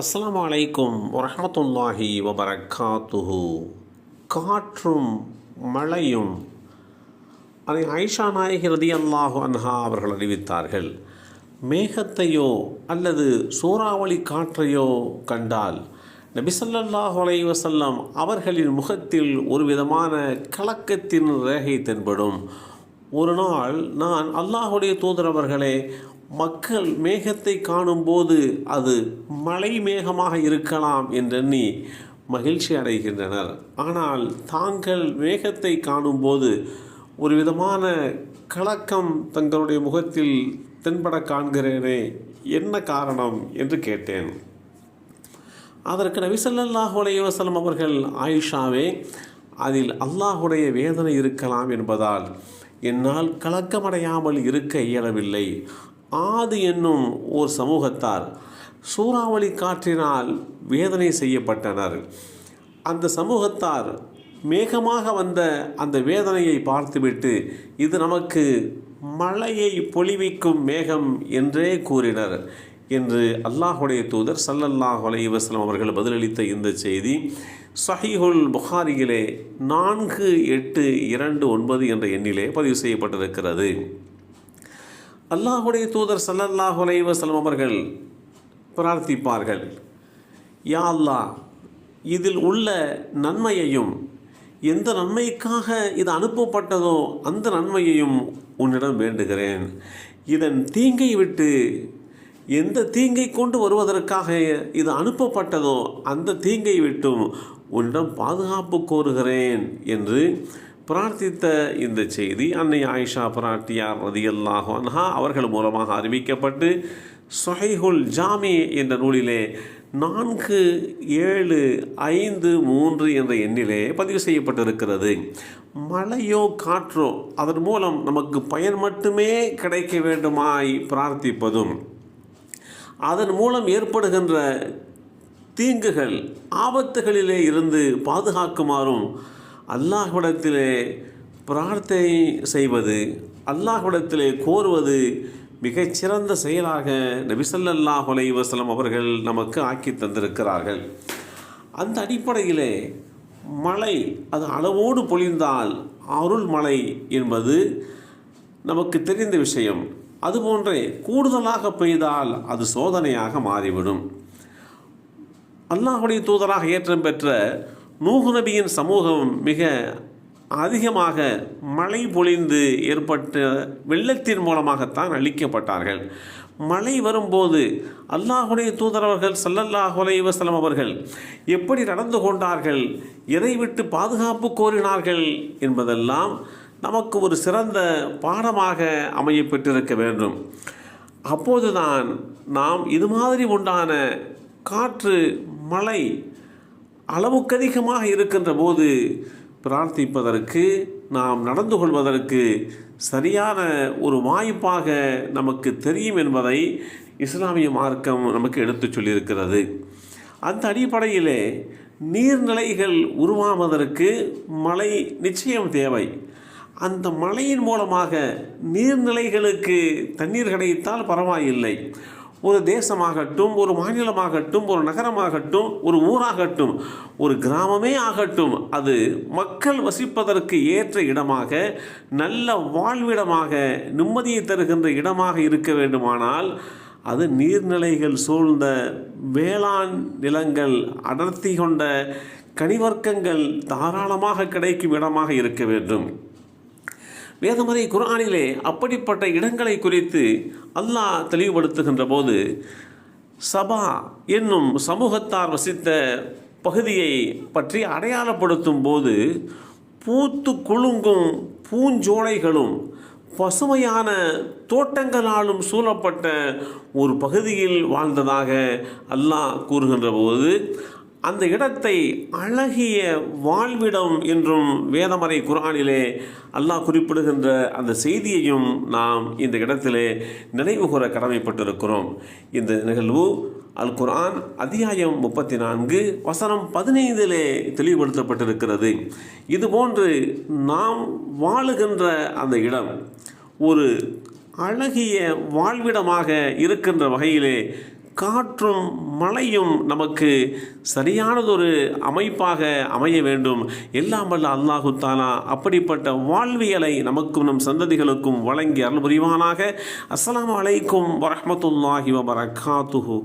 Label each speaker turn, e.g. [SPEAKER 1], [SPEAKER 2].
[SPEAKER 1] அஸ்லாம் அலைக்கும் வரமத்துல்லாஹி வபரகாத்துஹு காற்றும் மழையும். அதை ஐஷா நாயகி ரதி அல்லாஹு அன்ஹா அவர்கள் அறிவித்தார்கள். மேகத்தையோ அல்லது சூறாவளி காற்றையோ கண்டால் நபிசல்லாஹு அலை வசல்லம் அவர்களின் முகத்தில் ஒரு விதமான கலக்கத்தின் ரேகை தென்படும். ஒரு நாள் நான் அல்லாஹுடைய தூதரவர்களே மக்கள் மேகத்தை காணும்போது அது மழை மேகமாக இருக்கலாம் என்றெண்ணி மகிழ்ச்சி அடைகின்றனர். ஆனால் தாங்கள் மேகத்தை காணும்போது ஒரு விதமான கலக்கம் தங்களுடைய முகத்தில் தென்பட காண்கிறேனே என்ன காரணம் என்று கேட்டேன். அதற்கு நபி ஸல்லல்லாஹு அவர்கள் ஆயிஷாவே அதில் அல்லாஹுடைய வேதனை இருக்கலாம் என்பதால் என்னால் கலக்கமடையாமல் இருக்க இயலவில்லை. ஆது என்னும் ஓர் சமூகத்தார் சூறாவளி காற்றினால் வேதனை செய்யப்பட்டனர். அந்த சமூகத்தார் மேகமாக வந்த அந்த வேதனையை பார்த்துவிட்டு இது நமக்கு மழையை பொழிவிக்கும் மேகம் என்றே கூறினர் என்று அல்லாஹுடைய தூதர் சல்லல்லாஹ் அலைஹி அவர்கள் பதிலளித்த இந்த செய்தி. சஹிஹுல் புகாரியிலே நான்கு எட்டு இரண்டு ஒன்பது என்ற எண்ணிலே பதிவு செய்யப்பட்டிருக்கிறது. அல்லாஹுடைய தூதர் சல்லல்லாஹு அலைவசலம் அவர்கள் பிரார்த்திப்பார்கள். யா அல்லாஹ் இதில் உள்ள நன்மையையும் எந்த நன்மைக்காக இது அனுப்பப்பட்டதோ அந்த நன்மையையும் உன்னிடம் வேண்டுகிறேன். இதன் தீங்கை விட்டு எந்த தீங்கை கொண்டு வருவதற்காக இது அனுப்பப்பட்டதோ அந்த தீங்கை விட்டும் உன்னிடம் பாதுகாப்பு கோருகிறேன் என்று பிரார்த்தித்த இந்த செய்தி அன்னை ஆயிஷா பிராட்டியார் ரதியல்லாஹு அன்ஹா அவர்கள் மூலமாக அறிவிக்கப்பட்டு சொஹைஹுல் ஜாமி என்ற நூலிலே நான்கு ஏழு ஐந்து மூன்று என்ற எண்ணிலே பதிவு செய்யப்பட்டிருக்கிறது. மழையோ காற்றோ அதன் மூலம் நமக்கு பயன் மட்டுமே கிடைக்க வேண்டுமாய் பிரார்த்திப்பதும் அதன் மூலம் ஏற்படுகின்ற தீங்குகள் ஆபத்துகளிலே இருந்து பாதுகாக்குமாறும் அல்லாஹ்விடத்திலே பிரார்த்தனை செய்வது அல்லாஹ்விடத்திலே கோருவது மிகச்சிறந்த செயலாக நபிசல்லாஹ் அலைஹி வஸல்லம் அவர்கள் நமக்கு ஆக்கி தந்திருக்கிறார்கள். அந்த அடிப்படையிலே மழை அது அளவோடு பொழிந்தால் அருள் மழை என்பது நமக்கு தெரிந்த விஷயம். அதுபோன்றே கூடுதலாக பெய்தால் அது சோதனையாக மாறிவிடும். அல்லாஹுடைய தூதராக ஏற்றம் பெற்ற நூஹு நபியின் சமூகம் மிக அதிகமாக மழை பொழிந்து ஏற்பட்ட வெள்ளத்தின் மூலமாகத்தான் அழிக்கப்பட்டார்கள். மழை வரும்போது அல்லாஹுடைய தூதரவர்கள் சல்லல்லாஹு வசலம் அவர்கள் எப்படி நடந்து கொண்டார்கள் எதை விட்டு பாதுகாப்பு கோரினார்கள் என்பதெல்லாம் நமக்கு ஒரு சிறந்த பாடமாக அமைய பெற்றிருக்க வேண்டும். அப்போதுதான் நாம் இது மாதிரி உண்டான காற்று மழை அளவுக்கு அதிகமாக இருக்கின்ற போது பிரார்த்திப்பதற்கு நாம் நடந்து கொள்வதற்கு சரியான ஒரு வாய்ப்பாக நமக்கு தெரியும் என்பதை இஸ்லாமிய மார்க்கம் நமக்கு எடுத்துச் சொல்லியிருக்கிறது. அந்த அடிப்படையிலே நீர்நிலைகள் உருவாவதற்கு மழை நிச்சயம் தேவை. அந்த மழையின் மூலமாக நீர்நிலைகளுக்கு தண்ணீர் கிடைத்தால் பரவாயில்லை. ஒரு தேசமாகட்டும் ஒரு மாநிலமாகட்டும் ஒரு நகரமாகட்டும் ஒரு ஊராகட்டும் ஒரு கிராமமே ஆகட்டும் அது மக்கள் வசிப்பதற்கு ஏற்ற இடமாக நல்ல வாழ்விடமாக நிம்மதியை தருகின்ற இடமாக இருக்க வேண்டுமானால் அது நீர்நிலைகள் சூழ்ந்த வேளாண் நிலங்கள் அடர்த்தி கொண்ட கனிவர்க்கங்கள் தாராளமாக கிடைக்கும் இடமாக இருக்க வேண்டும். வேதமறை குரானிலே அப்படிப்பட்ட இடங்களை குறித்து அல்லாஹ் தெளிவுபடுத்துகின்ற போது சபா என்னும் சமூகத்தார் வசித்த பகுதியை பற்றி அடையாளப்படுத்தும் போது பூத்து குலுங்கும் பூஞ்சோலைகளும் பசுமையான தோட்டங்களாலும் சூழப்பட்ட ஒரு பகுதியில் வாழ்ந்ததாக அல்லாஹ் கூறுகின்ற போது அந்த இடத்தை அழகிய வாழ்விடம் என்றும் வேதமறை குரானிலே அல்லாஹ் குறிப்பிடுகின்ற அந்த செய்தியையும் நாம் இந்த இடத்திலே நினைவு கூற கடமைப்பட்டிருக்கிறோம். இந்த நிகழ்வு அல் குரான் அத்தியாயம் முப்பத்தி நான்கு வசனம் பதினைந்திலே தெளிவுபடுத்தப்பட்டிருக்கிறது. இதுபோன்று நாம் வாழுகின்ற அந்த இடம் ஒரு அழகிய வாழ்விடமாக இருக்கின்ற வகையிலே காற்றும் மழையும் நமக்கு சரியானதொரு அமைப்பாக அமைய வேண்டும். எல்லாம் வல்ல அல்லாஹு தாலா அப்படிப்பட்ட வாழ்வியலை நமக்கும் நம் சந்ததிகளுக்கும் வழங்கி அருள் புரிவானாக. அஸ்லாம் வலைக்கும் வரமத்துல்லாஹி வபரகாத்துஹு.